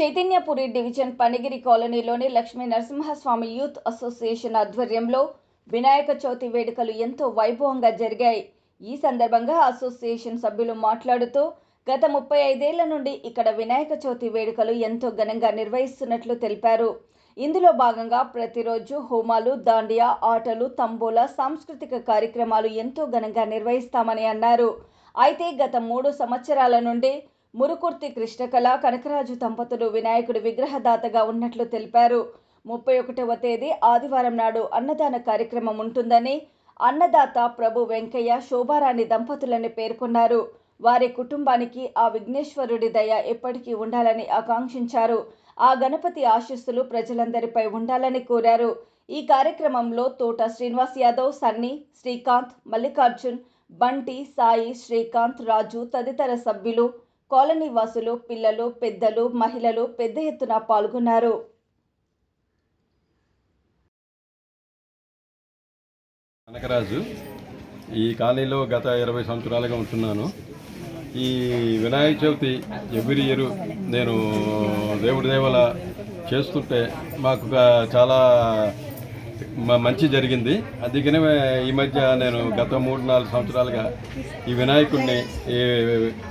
Chaitanyapuri division Panigiri కాలనీలోని Lakshmi Narasimhaswamy youth association ఆధ్వర్యంలో వినాయక చవితి వేడుకలు ఎంతో వైభవంగా జరిగాయి. ఈ సందర్భంగా అసోసియేషన్ సభ్యులు మాట్లాడుతూ గత ముప్పై ఐదేళ్ళ నుండి ఇక్కడ వినాయక చవితి వేడుకలు ఎంతో ఘనంగా నిర్వహిస్తున్నట్లు తెలిపారు. ఇందులో భాగంగా ప్రతిరోజు హోమాలు దాండియా ఆటలు తంబోలా సాంస్కృతిక కార్యక్రమాలు ఎంతో ఘనంగా నిర్వహిస్తామని అన్నారు. అయితే గత మూడు సంవత్సరాల నుండి మురుకుర్తి కృష్ణకళ కనకరాజు దంపతులు వినాయకుడి విగ్రహదాతగా ఉన్నట్లు తెలిపారు. ముప్పై ఒకటవ తేదీ ఆదివారం నాడు అన్నదాన కార్యక్రమం ఉంటుందని అన్నదాత ప్రభు వెంకయ్య శోభారాణి దంపతులని పేర్కొన్నారు. వారి కుటుంబానికి ఆ విఘ్నేశ్వరుడి దయ ఎప్పటికీ ఉండాలని ఆకాంక్షించారు. ఆ గణపతి ఆశీస్సులు ప్రజలందరిపై ఉండాలని కోరారు. ఈ కార్యక్రమంలో తోట శ్రీనివాస్ యాదవ్ సన్నీ శ్రీకాంత్ మల్లికార్జున్ బంటి సాయి శ్రీకాంత్ రాజు తదితర సభ్యులు కాలనీ వాసులు పిల్లలు పెద్దలు మహిళలు పెద్ద ఎత్తున పాల్గొన్నారు. కనకరాజు ఈ కాలనీలో గత ఇరవై సంవత్సరాలుగా ఉంటున్నాను. ఈ వినాయక చవితి ఎవ్రీ ఇయర్ నేను దేవుడి దేవల చేస్తుంటే మాకు చాలా మంచి జరిగింది. అందుకనే ఈ మధ్య నేను గత మూడు నాలుగు సంవత్సరాలుగా ఈ వినాయకుడిని ఈ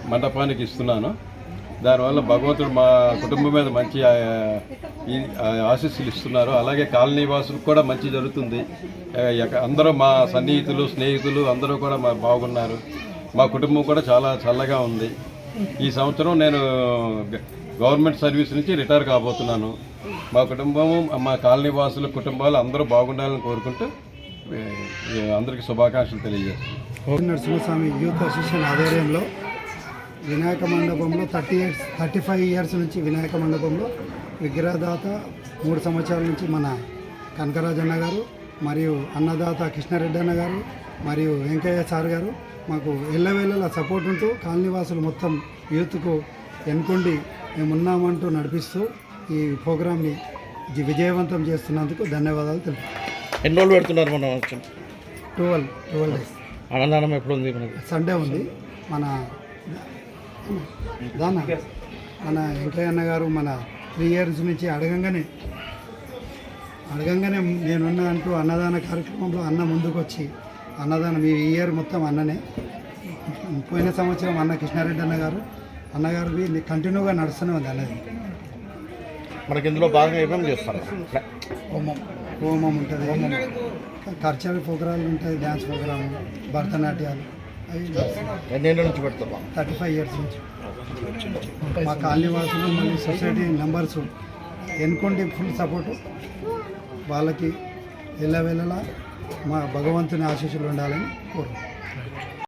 మండపానికి ఇస్తున్నాను. దానివల్ల భగవంతుడు మా కుటుంబం మీద మంచి ఆశీస్సులు ఇస్తున్నారు. అలాగే కాలనీ వాసులకు కూడా మంచి జరుగుతుంది. ఎక- అందరూ మా సన్నిహితులు స్నేహితులు అందరూ కూడా మా బాగున్నారు. మా కుటుంబం కూడా చాలా చల్లగా ఉంది. ఈ సంవత్సరం నేను గ- గవర్నమెంట్ సర్వీస్ నుంచి రిటైర్ కాబోతున్నాను. మా కుటుంబము మా కాలనీ వాసుల కుటుంబాలు అందరూ బాగుండాలని కోరుకుంటూ అందరికీ శుభాకాంక్షలు తెలియజేస్తున్నాను నరసింహస్వామి యూత్ అసోసియేషన్ ఆధ్వర్యంలో వినాయక మండపంలో thirty years thirty five years నుంచి వినాయక మండపంలో విగ్రహదాత మూడు సంవత్సరాల నుంచి మన కనకరాజన్న గారు మరియు అన్నదాత కృష్ణారెడ్డి అన్న గారు మరియు వెంకయ్య సార్ గారు మాకు ఎల్లవేళలా సపోర్ట్ ఉంటూ కాలనీవాసులు మొత్తం యూత్కు ఎన్నుకుండి మేమున్నామంటూ నడిపిస్తూ ఈ ప్రోగ్రామ్ని విజయవంతం చేస్తున్నందుకు ధన్యవాదాలు తెలుపు ఎన్ని రోజులు పెడుతున్నారు మనం ట్వెల్వ్ ట్వెల్వ్ డేస్. అన్నదానం ఎప్పుడు ఉంది మనకి? సండే ఉంది. మన దానా మన వెంకయ్య అన్న గారు మన త్రీ ఇయర్స్ నుంచి అడగంగానే అడగంగానే నేనున్నా అంటూ అన్నదాన కార్యక్రమంలో అన్న ముందుకు వచ్చి అన్నదానం ఈ ఇయర్ మొత్తం అన్ననే. పోయిన సంవత్సరం అన్న కృష్ణారెడ్డి అన్న గారు అన్నగారివి కంటిన్యూగా నడుస్తూనే ఉంది అన్నది. మనకి ఇందులో భాగంగా ఏమేమి చేస్తారు? హోమం హోమం ఉంటుంది. కల్చరల్ ప్రోగ్రాలు ఉంటాయి డ్యాన్స్ ప్రోగ్రామ్ భరతనాట్యాలు. అవి ఎన్నేళ్ళ నుంచి పెడతారు థర్టీ ఫైవ్ ఇయర్స్ నుంచి. మా కాలనీ వాసులు మళ్ళీ సొసైటీ మెంబర్స్ ఎన్నుకోండి ఫుల్ సపోర్టు. వాళ్ళకి ఎల్లవేళలా మా భగవంతుని ఆశీస్సులు ఉండాలని కోరు